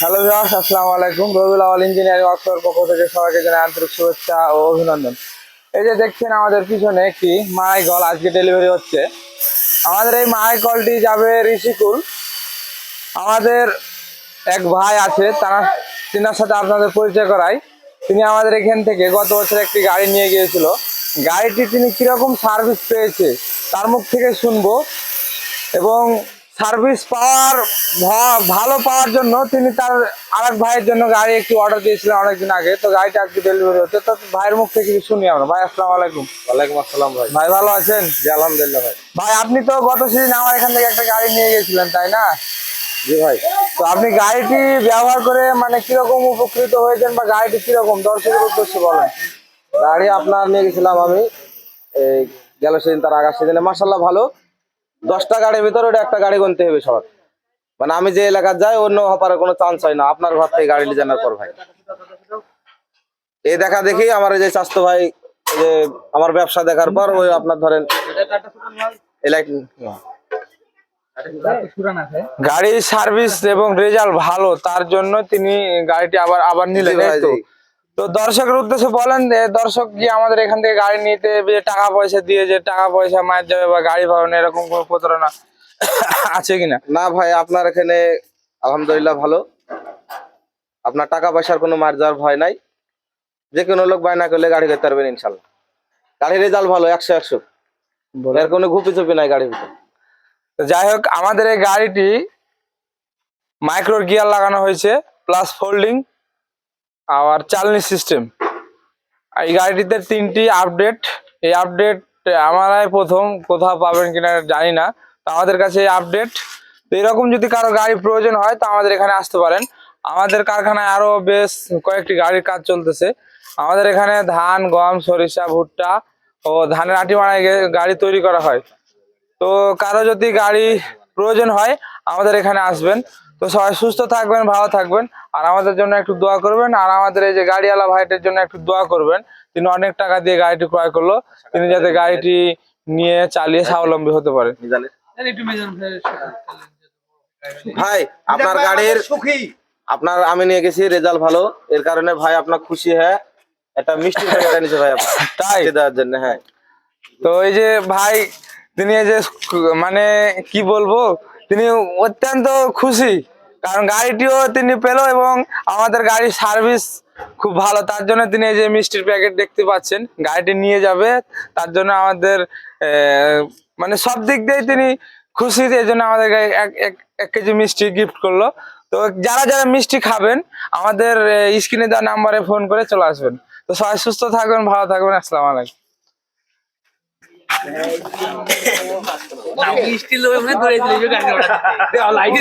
Hello viewers আসসালামু আলাইকুম। রবিউল আওয়াল engineering ওয়ার্কশপের পক্ষ থেকে সবাইকে জানাই আন্তরিক শুভেচ্ছা ও অভিনন্দন। এই যে দেখছেন আমাদের পিছনে একটি মাই কল আজকে ডেলিভারি হচ্ছে। আমাদের এই মাই কলটি যাবে ঋষিকুল। আমাদের এক ভাই আছে, তার তিনার সাথে আপনাদের পরিচয় করাই। তিনি আমাদের এখান থেকে গত বছর একটি গাড়ি নিয়ে গিয়েছিল। গাড়িটি তিনি কীরকম সার্ভিস পেয়েছে, তার মুখ থেকে শুনব। এবং সার্ভিস পাওয়ার ভালো পাওয়ার জন্য তিনি তার আরেক ভাইয়ের জন্য গাড়ি একটি অর্ডার দিয়েছিলেন অনেকদিন আগে। তো গাড়িটা আজকে ডেলিভারি হচ্ছে। তো ভাইয়ের মুখ থেকে কিছু শুনি আমরা। ভাই আসসালামু আলাইকুম। ওয়ালাইকুম আসসালাম ভাই। ভাই ভালো আছেন? জি আলহামদুলিল্লাহ ভাই। ভাই আপনি তো গত সিজন আমার এখান থেকে একটা গাড়ি নিয়ে গেছিলেন তাই না? জি ভাই। তো আপনি গাড়িটি ব্যবহার করে মানে কীরকম উপকৃত হয়েছেন বা গাড়িটি কীরকম? দর্শকের উদ্দেশ্যে বলেন। গাড়ি আপনার নিয়ে গেছিলাম আমি। এই গেল সেদিন তার আগার সেদিনে মার্শাল্লাহ ভালো। দশটা গাড়ির ভিতরে ওটা একটা গাড়ি গুনতে হবে সবার। মানে আমি যে এলাকার যাই অন্য হপারে কোনো চান্স হয় না। আপনার ঘর থেকে গাড়ি জানার পর ভাই। এই দেখা দেখি আমার যে স্বাস্থ্য ভাই যে আমার ব্যবসা দেখার পর ওই আপনার ধরেন গাড়ির সার্ভিস এবং রেজাল্ট ভালো তার জন্য তিনি গাড়িটি আবার আবার নিলেন তো? দর্শকের উদ্দেশ্যে বলেন যে দর্শক কি আমাদের এখান থেকে গাড়ি নিতে যে টাকা পয়সা দিয়ে যে টাকা পয়সা মায়ের যাবে বা গাড়ি পাবেন এরকম কোনো প্রতারণা আছে কিনা? না ভাই আপনার এখানে আলহামদুলিল্লাহ ভালো। আপনার টাকা পয়সার কোনো মার যাওয়ার ভয় নাই। যে কোনো লোক বায়না করলে গাড়ি করতে পারবেন ইনশাল্লাহ। গাড়ির রেজাল্ট ভালো একশো একশো। এর কোনো ঘুপি চুপি নাই গাড়ির ভিতরে। তো যাই হোক আমাদের এই গাড়িটি মাইক্রো গিয়ার লাগানো হয়েছে প্লাস ফোল্ডিং আর চালনি সিস্টেম এই গাড়িটিতে তিনটি আপডেট এই আপডেট আমারাই প্রথম কোথাও পাবেন কিনা জানি না, তো আমাদের কাছে এই আপডেট তো এরকম যদি কারও গাড়ি প্রয়োজন হয়, তো আমাদের এখানে আসতে পারেন। আমাদের কারখানায় আরও বেশ কয়েকটি গাড়ির কাজ চলতেছে। আমাদের এখানে ধান, গম, সরিষা, ভুট্টা ও ধানের আটি মারাই গাড়ি তৈরি করা হয়। তো কারও যদি গাড়ি প্রয়োজন হয়, আমাদের এখানে আসবেন। তো সবাই সুস্থ থাকবেন ভালো থাকবেন। আর আমাদের জন্য একটু দোয়া করবেন আর আমাদের এই যে গাড়িওয়ালা ভাইটার জন্য একটু দোয়া করবেন। তিনি অনেক টাকা দিয়ে গাড়িটি ক্রয় করল। তিনি যাতে গাড়িটি নিয়ে চালিয়ে স্বাবলম্বী হতে পারে। ভাই আপনার গাড়ির সুখী। আপনার আমি নিয়ে গেছি রেজাল্ট ভালো। এর কারণে ভাই আপনার খুশি হ্যাঁ। একটা মিষ্টি এনেছে ভাই তাই? দেওয়ার জন্য হ্যাঁ। তো এই যে ভাই তিনি এই যে মানে কি বলব? তিনি অত্যন্ত খুশি। কারণ গাড়িটিও তিনি পেল এবং আমাদের গাড়ির সার্ভিস খুব ভালো। তার জন্য তিনি এই যে মিষ্টির প্যাকেট দেখতে পাচ্ছেন, গাড়িটি নিয়ে যাবে। তার জন্য আমাদের মানে সব দিক দিয়ে তিনি খুশি, এই জন্য আমাদের এক কেজি মিষ্টি গিফট করল। তো যারা যারা মিষ্টি খাবেন, আমাদের স্ক্রিনে দেওয়া নাম্বারে ফোন করে চলে আসবেন। তো সবাই সুস্থ থাকবেন, ভালো থাকবেন। আসসালামু আলাইকুম। স্টিল লোক ধরে দিলে লাইট